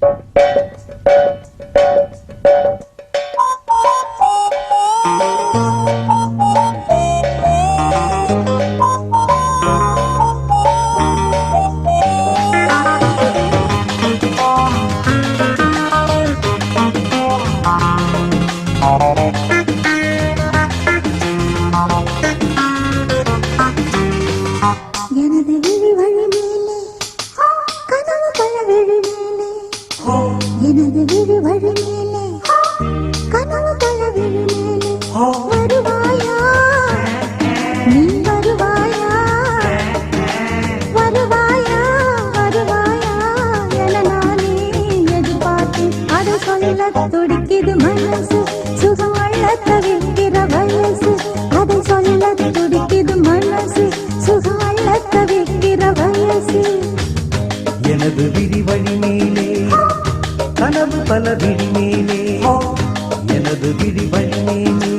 Thank you. துடிக்குது மனசு சுகம் அள்ள தவிக்கிற வயசு. அதை சொல்ல துடிக்குது மனசு சுகம் அள்ள தவிக்கிற வயசு. எனது விரிவழி மேலே கனவு பல விழி மேலே. எனது விரிவழி மேலே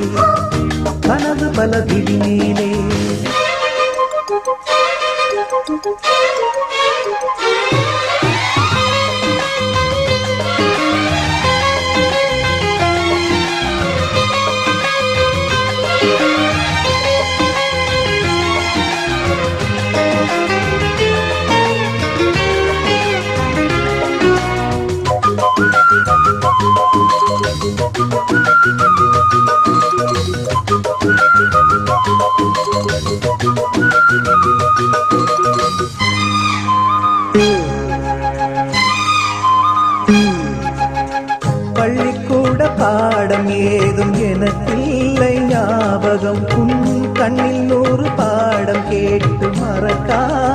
கனவு பல விழி மேலே. Музика ಕಾಣುತ್ತಾ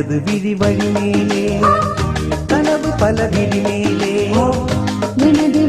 தனது விதி வழி மேலே கனவு பல விழி மேலே எனது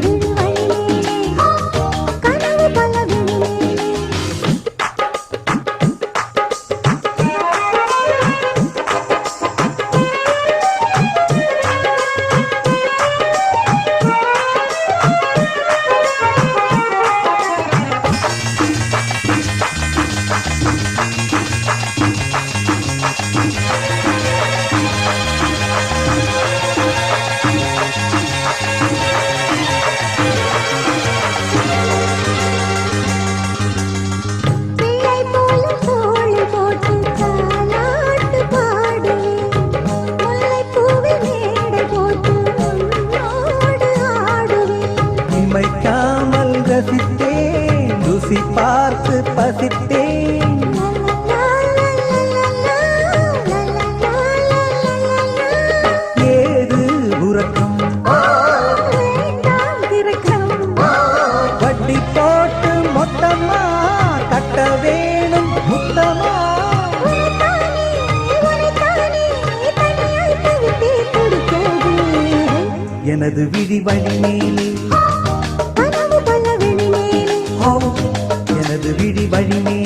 எனது விழி வழி மேலே எனது விழி வழி மேலே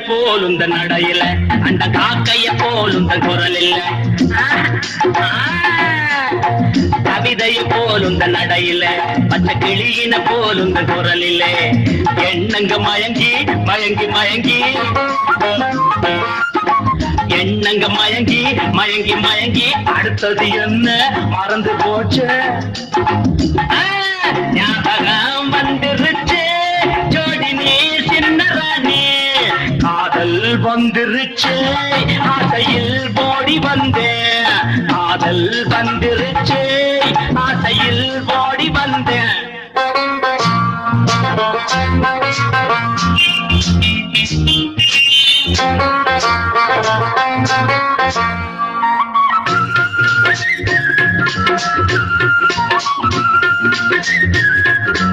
போலும் இந்த நடையில அந்த காக்கைய போலும் இந்த குரல் இல்ல கவிதைய போலும் இந்த நடையில பச்சை கிளியின போலும் இந்த குரல் இல்ல எண்ணங்க மயங்கி மயங்கி மயங்கி. எண்ணங்க மயங்கி மயங்கி மயங்கி. அடுத்தது என்ன? மறந்து போச்சு. ஞாபகம் வந்துருச்சு. ஜோடி நீ காதல் வந்துருச்சு. ஆசையில் ஓடி வந்தேன் காதல் வந்துருச்சு. ஆசையில் ஓடி வந்தேன்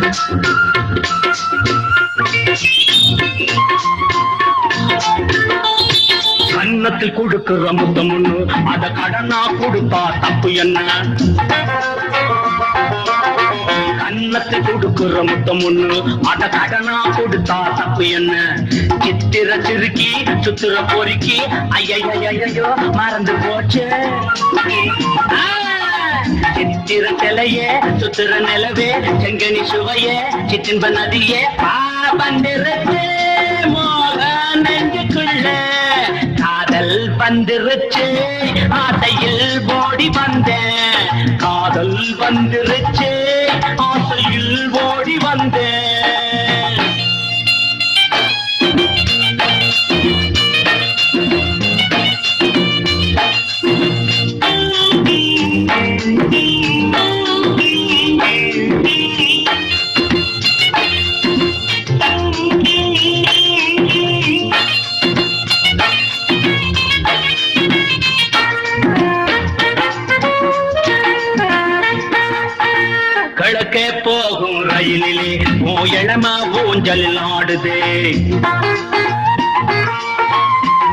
Thank you. காட்டில் கொடுக்கிற முத்தம் ஒண்ணு அத கடனா கொடுத்தா தப்பு என்ன? கண்ணத்தை கொடுக்கிற முத்தம் ஒண்ணு அத கடனா கொடுத்தா தப்பு என்ன? சித்திர சிறுக்கி சுத்திர பொறுக்கி. ஐயோ மறந்து போச்சு. சித்திர சிலையே சுத்திர நிலவே செங்கனி சுவையே சிற்றின்ப நதியே. பாபந்திரத்தே மோக நெஞ்சுக்குள்ளே. வந்துருச்சு. ஆசையில் ஓடி வந்தேன். காதல் வந்துருச்சு. ஆசையில் ஓடி வந்தேன். கிழக்கே போகும் ரயிலிலே ஓ இளமா ஊஞ்சலில் ஆடுதே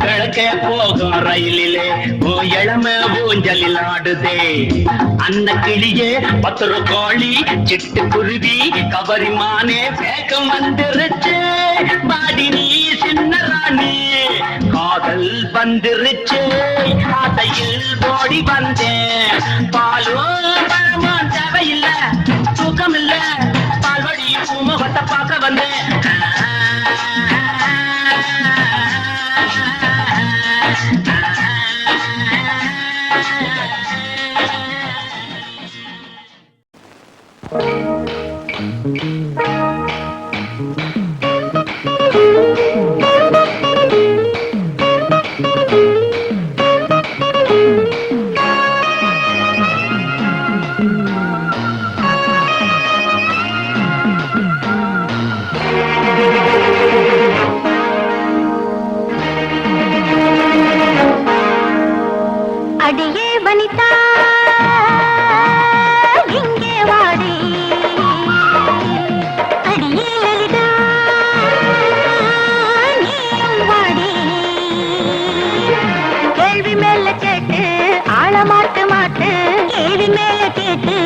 கிழக்கே போகும் ரயிலிலே ஓ இளம ஊஞ்சலில் ஆடுதே அந்த கிளியே பத்திர கோழி சிட்டு குருவி கபரிமானே வேகம் வந்துருச்சு. பாடி நீ சின்ன ராணி. காதல் வந்துருச்சு ஆசையில் ஓடி வந்தேன் பாலும் தேவையில்ல தூக்கம் இல்ல பால்வழியும் பூமுகத்தை பார்க்க வந்தேன் கேட்டு ஆழமாட்டு மாட்டு கேள்வி மேல கேட்டு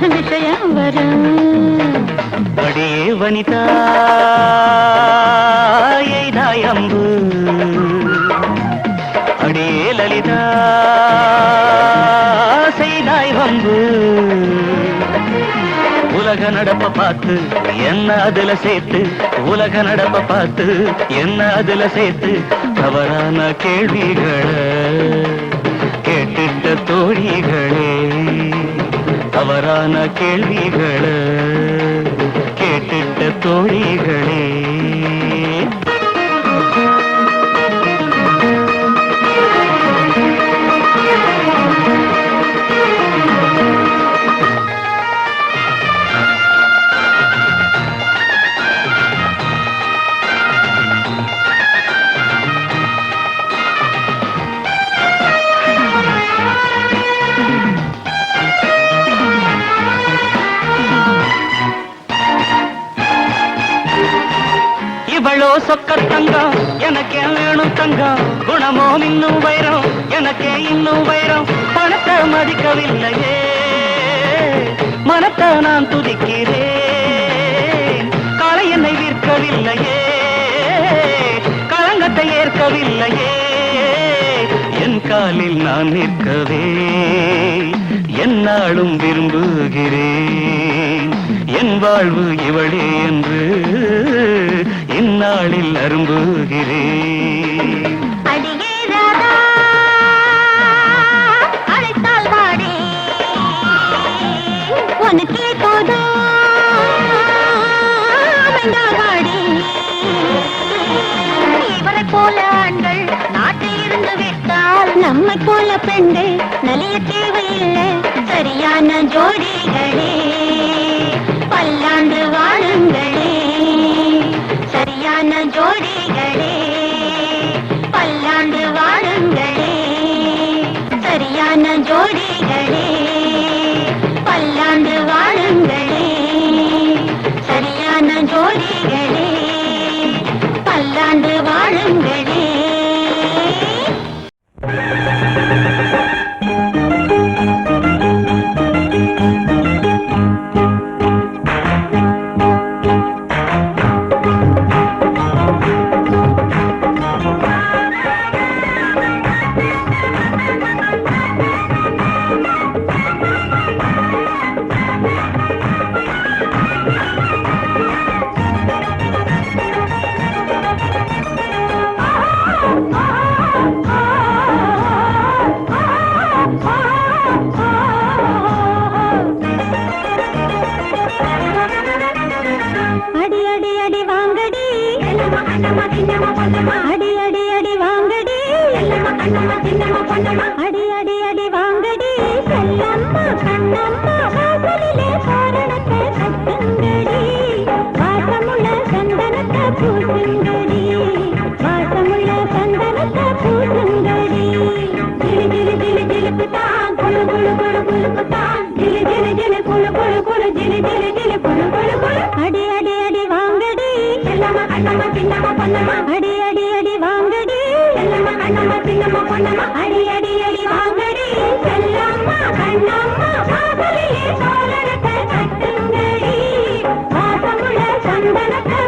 விஷயம் வரும் படியே வனிதாயம்பு அடியே லலிதா செய்தாய் வம்பு. உலக நடப்ப பார்த்து என்ன அதுல சேர்த்து? உலக நடப்ப பார்த்து என்ன அதுல சேர்த்து? தவறான கேள்விகளை கேட்டுட்ட தோழிகளே. தவறான கேள்விகளை கேட்டுட்ட தோழிகளே. தங்கம் குணமோ இன்னும் வைரம் எனக்கே இன்னும் வைரம் பணத்தை மதிக்கவில்லையே. மனத்தை நான் துதிக்கிறேன். கலை என்னை விற்கவில்லையே. களங்கத்தை ஏற்கவில்லையே. என் காலில் நான் நிற்கவே. என்னாலும் விரும்புகிறேன். என் வாழ்வு இவளே என்று இந்நாளில் அரும்புகிறேன். வேண்டாம் இவரை போல ஆண்கள் நாட்டில் இருந்து விட்டால் நம்மை போல பெண்கள் நலிய தேவையில்லை. சரியான ஜோடிகளே பல்லாண்டு வாழுங்கள். அடி அடி அடி வாங்கடி. அடி அடி அடி வாங்கடி. செல்லம்மா கண்ணம்மா தோரணத்தை கட்டுங்கடி. வாசமுள்ள சந்தனத்தை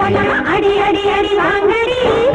அடி அடி அடி வாங்கடி.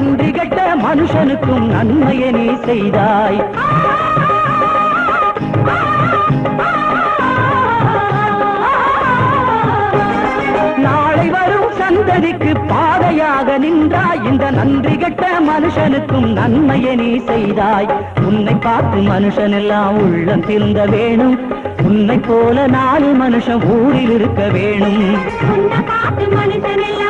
நன்றி கட்ட மனுஷனுக்கும் நன்மையை நீ செய்தாய். நாளை வரும் சந்ததிக்கு பாதையாக நின்றாய். இந்த நன்றி கட்ட மனுஷனுக்கும் நன்மையை நீ செய்தாய். உன்னை பார்த்து மனுஷன் எல்லாம் உள்ளம் திருந்த வேணும். உன்னை போல நாலு மனுஷன் ஊரில் இருக்க வேணும். மனுஷன் எல்லாம்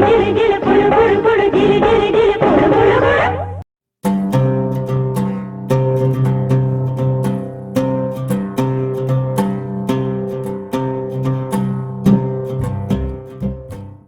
கிளு கிளு புழு புழு புழு கிளு கிளு கிளு